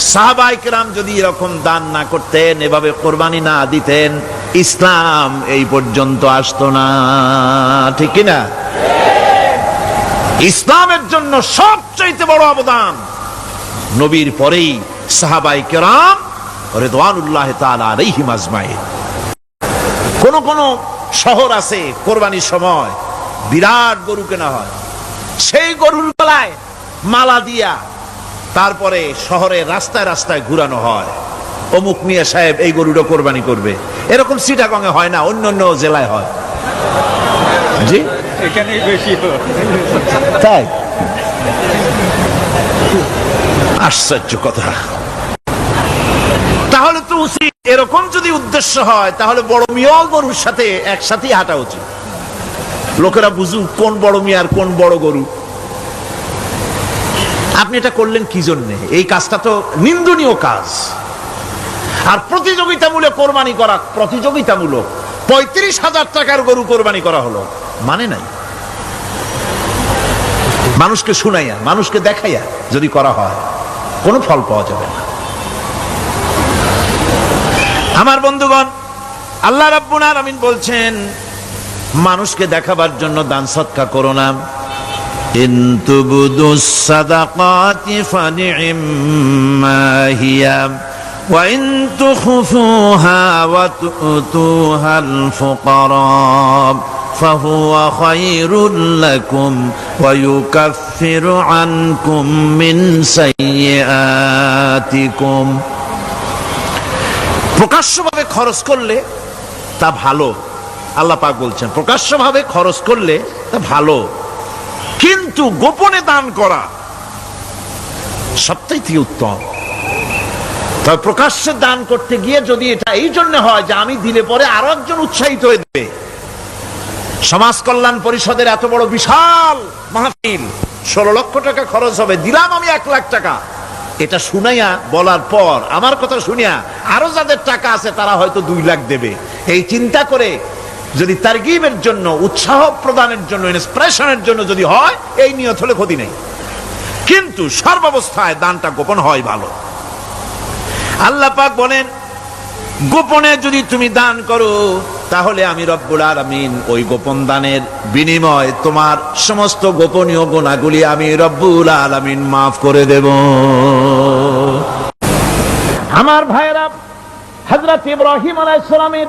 সাহাবাইকরাম যদি এরকম দান না করতেন, এভাবে কোরবানি না দিতেন, ইসলাম এই পর্যন্ত আসতো না। ঠিক কিনা? ইসলামের জন্য সবচাইতে বড় অবদান নবীর পরেই সাহাবাই কেরাম রেদওয়ানুল্লাহ তাআলা আলাইহিম আজমাইন। কোন কোন শহর আছে কোরবানির সময় বিরাট গরু কেনা হয়। সেই গরুর গলায় মালা দিয়া তারপরে শহরের রাস্তায় রাস্তায় ঘুরানো হয়। অমুক মিয়া সাহেব এই গরুটা কোরবানি করবে। এরকম সিটাগঙ্গে হয় না অন্য অন্য জেলায় হয়। জি? বেশি তাই? আশ্চর্য কথা। তাহলে তো উচিত এরকম যদি উদ্দেশ্য হয় তাহলে বড় মিয়াও গরুর সাথে একসাথেই হাঁটা উচিত। লোকেরা বুঝুক কোন বড় মিয়া আর কোন বড় গরু। আপনি এটা করলেন কি জন্যে? এই কাজটা তো নিন্দনীয় কাজ। আর প্রতিযোগিতামূলক কোরবানি করা, প্রতিযোগিতামূলক পঁয়ত্রিশ হাজার টাকার গরু কোরবানি করা হলো। মানে নাই। মানুষকে শুনাইয়া, মানুষকে দেখাইয়া যদি করা হয়, কোনো ফল পাওয়া যাবে না। আমার বন্ধুগণ, আল্লাহ রাব্বুল আলামিন বলছেন, মানুষকে দেখাবার জন্য দান সৎকা করো না। ইন তুবদুস সাদাকাতি ফানি'ম্মা হিয়া وإن تخفوها وتؤتوها الفقراء فهو خير لكم ويكفر عنكم من سيئاتكم প্রকাশ্যভাবে খরচ করলে তা ভালো আল্লাহ পাক বলছেন প্রকাশ্যভাবে খরচ করলে তা ভালো কিন্তু গোপনে দান করা সবচাইতে উত্তম। তবে প্রকাশ্যে দান করতে গিয়ে যদি এটা এই জন্য হয় যে আমি দিলে পরে আরও একজন উৎসাহিত হয়ে দেবে। সমাজ কল্যাণ পরিষদের এত বড় বিশাল মাহফিল, ষোলো লক্ষ টাকা খরচ হবে, দিলাম আমি এক লাখ টাকা। এটা শুনাইয়া বলার পর, আমার কথা শুনিয়া আরও যাদের টাকা আছে তারা হয়তো দুই লাখ দেবে। এই চিন্তা করে যদি তারগিবের জন্য, উৎসাহ প্রদানের জন্য ইন্সপিরেশনের জন্য যদি হয়, এই নিয়ত হলে ক্ষতি নেই। কিন্তু সর্বাবস্থায় দানটা গোপন হয় ভালো। আল্লাহ পাক বলেন, গোপনে যদি তুমি দান করো, তাহলে আমি রব্বুল আলামিন ওই গোপন দানের বিনিময় তোমার সমস্ত গোপনীয় গুণাগুলি আমি রব্বুল আলামিন মাফ করে দেব। আমার ভাইরা হযরত ইব্রাহিম আলাইহিস সালামের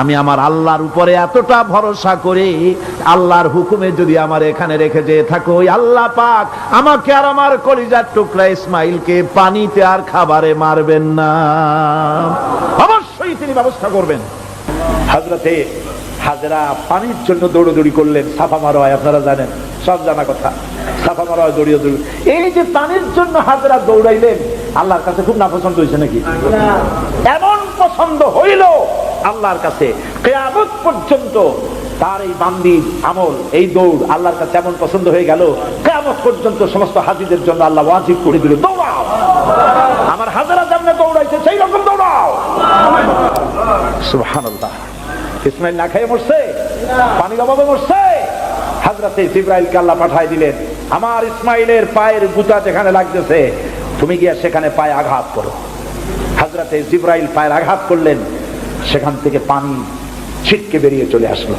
আমি আমার আল্লাহর উপরে এতটা ভরসা করি আল্লাহর হুকুমে যদি আমার এখানে রেখে যেয়ে থাকো ওই আল্লাহ পাক আমাকে আর আমার কলিজার টুকরা ইসমাইলকে পানিতে আর খাবারে মারবেন না। অবশ্যই তিনি ব্যবস্থা করবেন। হাজরাতে হাজরা পানির জন্য দৌড়দৌড়ি করলেন সাফা মারোয় আপনারা জানেন সব জানা কথা। সাফা মারোয় দৌড়িয়ে দৌড়ি এই যে পানির জন্য হাজরা দৌড়াইলেন আল্লাহর কাছে খুব নাপছন্দ হয়েছে নাকি? এমন পছন্দ হইল আল্লাহর কাছে, কেয়ামত পর্যন্ত তার এই বান্দির আমল, এই দৌড় আল্লাহর কাছে এমন পছন্দ হয়ে গেল, কেয়ামত পর্যন্ত সমস্ত হাজিদের জন্য আল্লাহ ওয়াজিব করে দিল, দৌড়াও। আমার হাজারা যেমন দৌড়াইছে, সেই রকম দৌড়াও। ইসমাইল না খেয়ে মরছে, পানির অভাবে মরছে। হাজরাতে জিব্রাইলকে আল্লাহ পাঠাই দিলেন, আমার ইসমাইলের পায়ের গুতা যেখানে লাগতেছে, তুমি গিয়া সেখানে পায়ে আঘাত করো। হাজরাতে জিব্রাইল পায়ের আঘাত করলেন সেখান থেকে পানি ছিটকে বেরিয়ে চলে আসলো।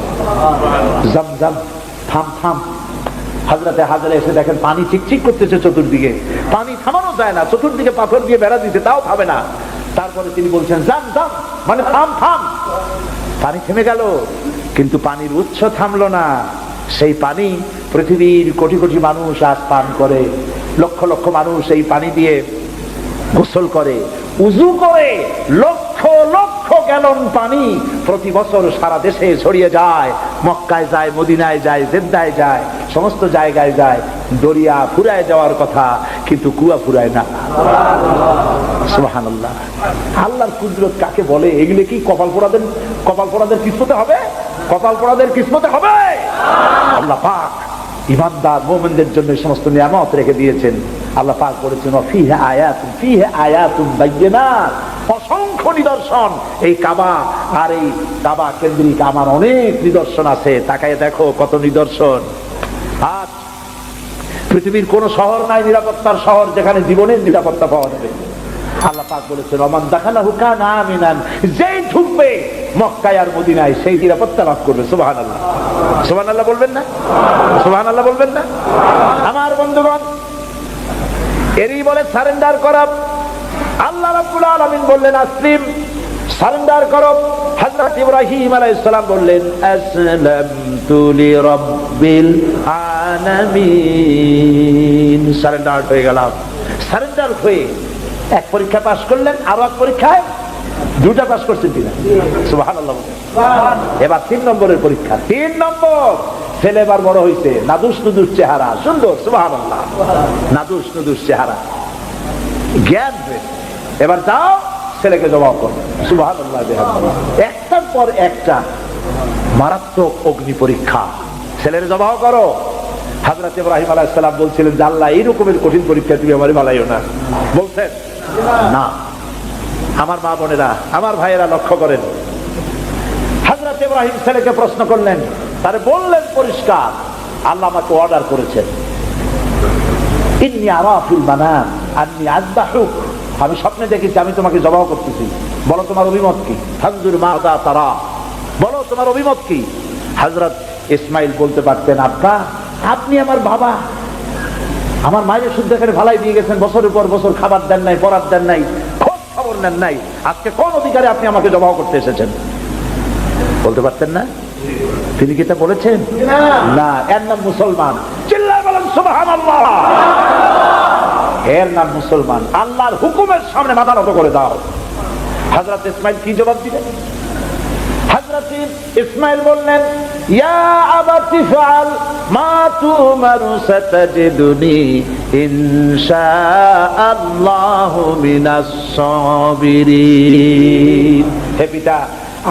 থাম থাম। হাজরাতে হাজারে এসে দেখেন পানি চিকচিক করতেছে চতুর্দিকে। পানি থামানো যায় না, চতুর্দিকে পাথর দিয়ে বেড়া দিতে, তাও থামে না। তারপরে তিনি বলছেন জাম জাম মানে থাম থাম। পানি থেমে গেল, কিন্তু পানির উৎস থামলো না। সেই পানি পৃথিবীর কোটি কোটি মানুষ আজ পান করে। লক্ষ লক্ষ মানুষ এই পানি দিয়ে গোসল করে, উজু করে, লক্ষ গ্যালন পানি প্রতি বছর সারা দেশে ছড়িয়ে যায়। মক্কায় যায়, মদিনায় যায়, জেদ্দায় যায়, সমস্ত জায়গায় যায়। দরিয়া ফুরায় যাওয়ার কথা, কিন্তু কুয়া ফুরায় না। সুবহানাল্লাহ। আল্লাহর কুদরত কাকে বলে? এগুলো কি কপাল পোড়াদের কপাল পোড়াদের কিসমতে হবে? কপাল পোড়াদের কিসমতে হবে? আল্লাহ পাক ইমানদার মোমেনদের জন্য সমস্ত নিয়ামত রেখে দিয়েছেন। আল্লাহ পাক বলেছেন ফিহে আয়াতুন ফিহে আয়াতুন বাইয়িনাত। অসংখ্য নিদর্শন এই কাবা আর এই কাবা কেন্দ্রিক আমার অনেক নিদর্শন আছে। তাকায় দেখো কত নিদর্শন। আজ পৃথিবীর কোন শহর নাই নিরাপত্তার শহর যেখানে জীবনের নিরাপত্তা পাওয়া যাবে। আল্লাহ পাক বলেছেন রমান দেখানা হুকা না আমিনান। যেই ঢুকবে মক্কায় আর মদিনায়, সেই নিরাপত্তা লাভ করবে। সুবাহান আল্লাহ সুবাহান আল্লাহ বলবেন না? সুবাহান আল্লাহ বলবেন না? আমার বন্ধুগণ এরই বলে সারেন্ডার করা। আল্লাহ রাব্বুল আলামিন বললেন, আসলিম, সারেন্ডার করো। হযরত ইব্রাহিম আলাইহিস সালাম বললেন, আসলামতু লিরাব্বিল আলামিন। সারেন্ডার হয়ে গেলাম। সারেন্ডার হয়ে এক পরীক্ষা পাস করলেন, আরও এক পরীক্ষায় দুটা পাস করছেন কিনা? সুবহানাল্লাহ। এবার তিন নম্বরের পরীক্ষা। তিন নম্বর। ছেলে এবার বড় হয়েছে নাদুস নুদুস চেহারা। সুন্দর সুবহানাল্লাহ। নাদুস নুদুস চেহারা। জ্ঞান। এবার যাও ছেলেকে জবাব করো। বিহামদিহি। একটার পর একটা মারাত্মক অগ্নি পরীক্ষা। ছেলের জবাব করো। হাজরত ইব্রাহিম আলাইহিস সালাম বলছিলেন যে আল্লাহ এই রকমের কঠিন পরীক্ষা তুমি আমার বালাইও না। বলছেন না। আমার মা বোনেরা আমার ভাইয়েরা লক্ষ্য করেন। হাজরত ইব্রাহিম ছেলেকে প্রশ্ন করলেন তারে বললেন, পরিষ্কার, আল্লাহ আমাকে অর্ডার করেছেন। ইন্নি আরাফিল মানাম আন্নি আযবাহুক। আমি স্বপ্নে দেখেছি, আমি তোমাকে জবাব করতেছি। বলো, তোমার অভিমত কি? বলো, তোমার অভিমত কি? হযরত ইসমাইল বলতে পারতেন আপা আপনি আমার বাবা। আমার মায়ের শুদ্ধ এখানে ভালাই দিয়ে গেছেন, বছরের পর বছর খাবার দেন নাই পড়ার দেন নাই, খোঁজ খবর নেন নাই। আজকে কোন অধিকারে আপনি আমাকে জবাব করতে এসেছেন? বলতে পারতেন না? তিনি কি তা বলেছেন? না। এর নাম মুসলমান। বলেন সুবহানাল্লাহ। এর নাম মুসলমান। আল্লাহর হুকুমের সামনে মাথা নত করে দাও। হযরত ইসমাইল কি জবাব দিলেন? ইসমাইল বললেন ইয়া আবাতি ফাল মা তুমারু সাতাজিদুনি ইনশাআল্লাহু মিনাস সাবিরিন। হে পিতা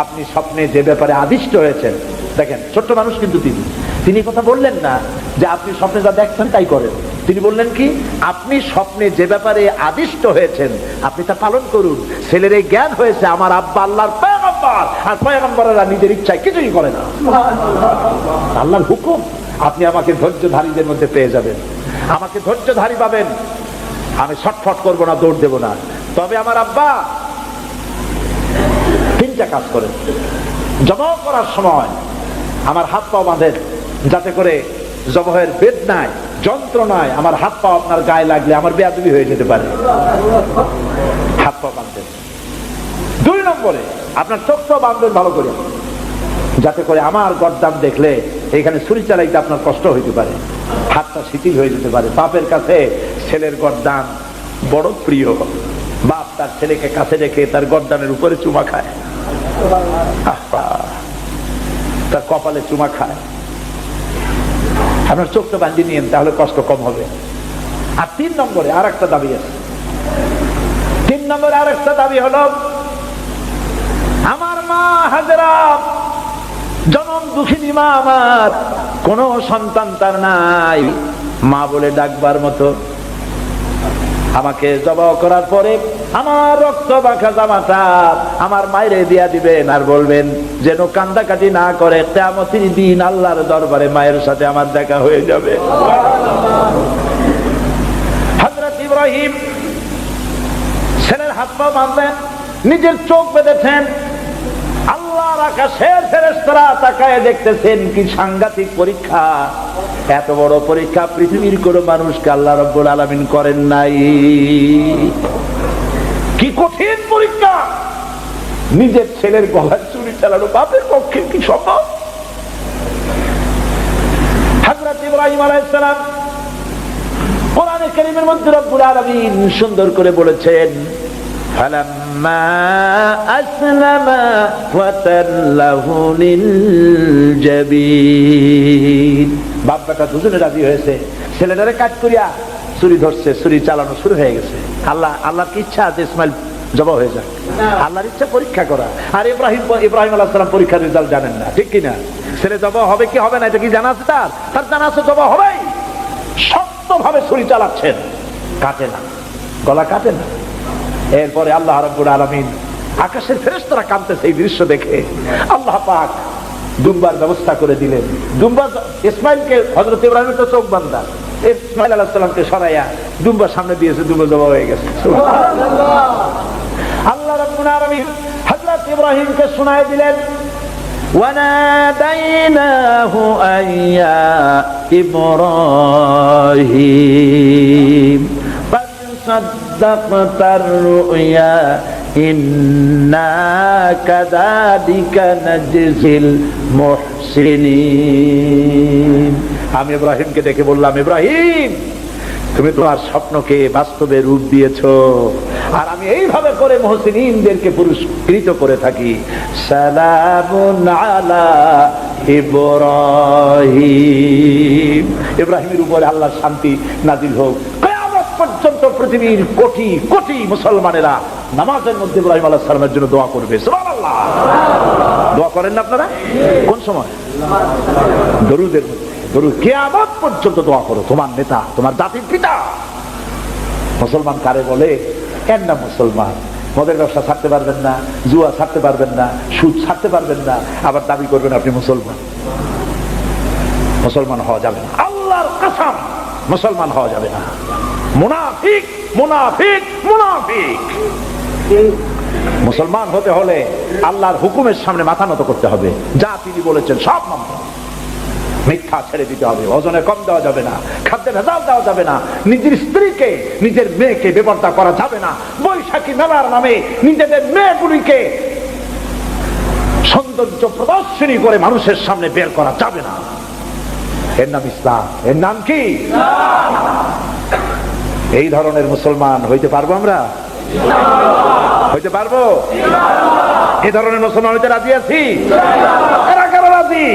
আপনি স্বপ্নে যে ব্যাপারে আদিষ্ট হয়েছেন, দেখেন, ছোট্ট মানুষ কিন্তু তিনি। তিনি কথা বললেন না যে আপনি স্বপ্নে যা দেখছেন তাই করেন। তিনি বললেন কি, আপনি স্বপ্নে যে ব্যাপারে আদিষ্ট হয়েছেন, আপনি তা পালন করুন। ছেলের এই জ্ঞান হয়েছে আমার আব্বা আল্লাহর আর পয়গম্বরেরা নিজের ইচ্ছায় কিছুই করে না। আল্লাহর হুকুম, আপনি আমাকে ধৈর্যধারীদের মধ্যে পেয়ে যাবেন। আমাকে ধৈর্যধারী পাবেন। আমি ছটফট করব না, দৌড় দেবো না। তবে আমার আব্বা তিনটা কাজ করেন। জবাব করার সময় আমার হাত পা বাঁধেন, যাতে করে জবহের বেদনায় যন্ত্রণায় আমার হাত পা আপনার গায়ে লাগলে আমার বেয়াদবি হয়ে যেতে পারে। হাত পা বাঁধবেন দুই নম্বরে, আপনার চোখটাও বাঁধবেন ভালো করে, যাতে করে আমার গরদাম দেখলে এখানে ছুরি চালাইতে আপনার কষ্ট হইতে পারে, হাতটা শিথিল হয়ে যেতে পারে। বাপের কাছে ছেলের গরদান বড় প্রিয়। বাপ তার ছেলেকে কাছে রেখে তার গরদানের উপরে চুমা খায়। তার কপালে চুমা খায়। আপনার চোখটা তাহলে কষ্ট কম হবে। আর তিন নম্বরে আর একটা দাবি আছে। তিন নম্বরে আর একটা দাবি হলো, আমার মা হাজরা, জনম দুঃখিনী মা আমার, কোন সন্তান তার নাই। মা বলে ডাকবার মতো। আমাকে জবাব করার পরে আমার রক্ত বাঁকা জামাটা আমার মায়েরে দিয়া দিবেন আর বলবেন যেন কান্দাকাটি না করে কেমতির দিন আল্লাহর দরবারে মায়ের সাথে আমার দেখা হয়ে যাবে। হজরত ইব্রাহিম হাত পা বাঁধলেন, নিজের চোখ বেঁধেছেন, আল্লাহর আকাশের ফেরেশতারা তাকায় দেখতেছেন কি সাংঘাতিক পরীক্ষা। এত বড় পরীক্ষা পৃথিবীর কোন মানুষকে আল্লাহ রব্বুল আলামিন করেন নাই। কি কঠিন পরীক্ষা নিজের ছেলের গলায় চুরি চালানো বাপের পক্ষে কি সম্ভব হযরত ইব্রাহিম আলাইহিস সালাম কোরআনে কারীমের মধ্যে রব্বুল আলামিন সুন্দর করে বলেছেন فلما أسلم وتله للجبين বাপ বেটা দুজনে রাজি হয়েছে ছেলেটারে কাট করিয়া চুরি ধরছে, চুরি চালানো শুরু হয়ে গেছে। আল্লাহ, আল্লাহর কি ইচ্ছা আছে, ইসমাইল? জবা হয়ে যাক। আল্লাহর ইচ্ছা পরীক্ষা করা। আর ইব্রাহিম ইব্রাহিম আল্লাহ সালাম পরীক্ষার রেজাল্ট জানেন না, ঠিক কিনা? ছেলে জবা হবে কি হবে না, এটা কি জানা আছে তার? তার জানা আছে জবা হবেই। শক্ত ভাবে ছুরি চালাচ্ছেন। কাটে না। গলা কাটে না। এরপরে আল্লাহ রব্বুল আলমিন আকাশের ফেরেশতারা কাঁদতেছে এই দৃশ্য দেখে। আল্লাহ পাক দুম্বার ব্যবস্থা করে দিলেন। দুম্বা ইসমাইলকে হজরত ইব্রাহিমের তো চোখ বান্ধা ইসমাইল আলাহ সাল্লামকে সরাইয়া দুম্বার সামনে দিয়েছে দুম্বা জমা হয়ে গেছে আল্লাহ রব্বুল আলমিন হজরত ইব্রাহিমকে শোনায় দিলেন وناديناه أن يا إبراهيم قد صدقت الرؤيا আমি ইব্রাহিমকে দেখে বললাম, ইব্রাহিম, তুমি তোমার স্বপ্নকে বাস্তবে রূপ দিয়েছ। আর আমি এইভাবে করে মহসিনদেরকে পুরস্কৃত করে থাকি। ইব্রাহিম। ইব্রাহিমের উপরে আল্লাহ শান্তি নাজিল হোক। পর্যন্ত পৃথিবীর কোটি কোটি মুসলমানেরা নামাজের মধ্যে ইব্রাহিম আলাহ সালামের জন্য দোয়া করবে। দোয়া করেন না আপনারা? কোন সময়? দরুদের মধ্যে। কে কিয়ামত পর্যন্ত দোয়া করো। তোমার নেতা, তোমার জাতির পিতা। মুসলমান কারে বলে? এর না মুসলমান। মদের ব্যবসা ছাড়তে পারবেন না, জুয়া ছাড়তে পারবেন না, সুদ ছাড়তে পারবেন না। আবার দাবি করবেন আপনি মুসলমান। মুসলমান হওয়া যাবে না। আল্লাহর কাসাম, মুসলমান হওয়া যাবে না। মুনাফিক মুনাফিক মুনাফিক। মুসলমান হতে হলে আল্লাহর হুকুমের সামনে মাথা নত করতে হবে। যা তিনি বলেছেন সব মানতে মিথ্যা ছেড়ে দিতে হবে। ওজনে কম দেওয়া যাবে না, খাদ্যে ভেজাল দেওয়া যাবে না, নিজের স্ত্রীকে, নিজের মেয়েকে বেপর্দা করা যাবে না। বৈশাখী মেলার নামে নিজেদের মেয়েগুলিকে সৌন্দর্য প্রদর্শনী করে মানুষের সামনে বের করা যাবে না। এর নাম ইসলাম। এর নাম কি? এই ধরনের মুসলমান হইতে পারব আমরা? হইতে পারব? এই ধরনের মুসলমান হইতে রাজি আছি? এরা কারা রাজি?